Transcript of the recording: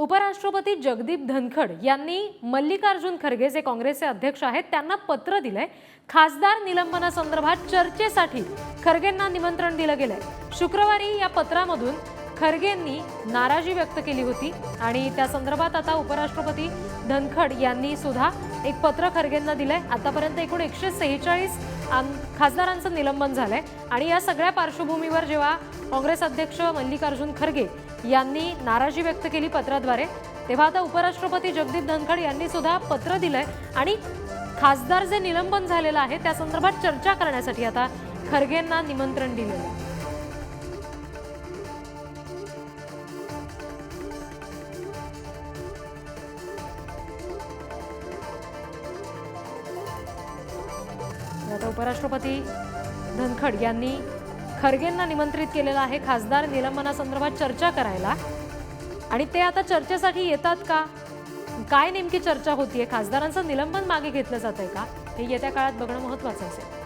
उपराष्ट्रपती जगदीप धनखड यांनी मल्लिकार्जुन खरगे जे काँग्रेसचे अध्यक्ष आहेत त्यांना पत्र दिलंय. खासदार निलंबनासंदर्भात चर्चेसाठी खरगेंना निमंत्रण दिलं गेलंय. शुक्रवारी या पत्रामधून खरगेंनी नाराजी व्यक्त केली होती आणि त्या संदर्भात आता उपराष्ट्रपती धनखड यांनी सुद्धा एक पत्र खरगेंना दिलंय. आतापर्यंत एकूण एकशे सेहेचाळीस खासदारांचं निलंबन झालंय. आणि या सगळ्या पार्श्वभूमीवर जेव्हा काँग्रेस अध्यक्ष मल्लिकार्जुन खरगे यांनी नाराजी व्यक्त केली पत्राद्वारे. तेव्हा आता उपराष्ट्रपती जगदीप धनखड यांनी सुद्धा पत्र दिलंय आणि खासदार जे निलंबन झालेलं आहे त्या संदर्भात चर्चा करण्यासाठी आता खरगेंना निमंत्रण दिलेलं आहे आता उपराष्ट्रपती धनखड यांनी खरगेंना निमंत्रित केलेलं आहे खासदार. निलंबनासंदर्भात चर्चा करायला. आणि ते आता चर्चेसाठी येतात का? काय नेमकी चर्चा होतीये? खासदारांचं निलंबन मागे घेतलं जात आहे का? हे येत्या काळात बघणं महत्वाचं असेल.